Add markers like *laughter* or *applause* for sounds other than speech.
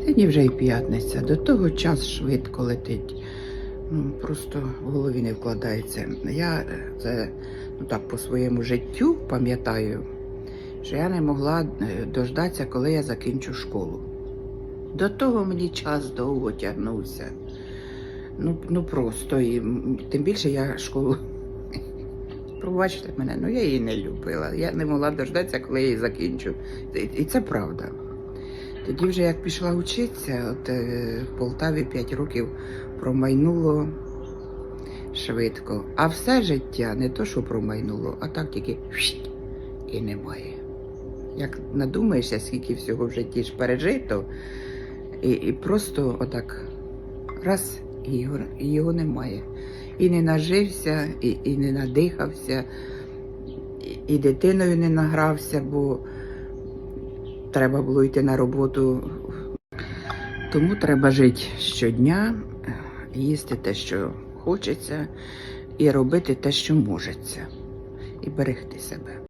Сьогодні вже і п'ятниця. До того час швидко летить. Ну, просто в голові не вкладається. Я е, це ну так по своєму життю пам'ятаю, що я не могла е, дождатися, коли я закінчу школу. До того мені час довго тягнувся. Ну, ну просто. І, тим більше я школу. *laughs* Пробачте мене, ну я її не любила. Я не могла дождатися, коли я її закінчу. І, і це правда. Тоді вже як пішла вчитися, от е, в Полтаві 5 років промайнуло швидко. А все життя не то, що промайнуло, а так тільки і немає. Як надумаєшся, скільки всього в житті ж пережито, і, і просто отак раз і його, і його немає. І не нажився, і, і не надихався, і, і дитиною не награвся, бо треба було йти на роботу. Тому треба жити щодня, їсти те, що хочеться, і робити те, що можеться, і берегти себе.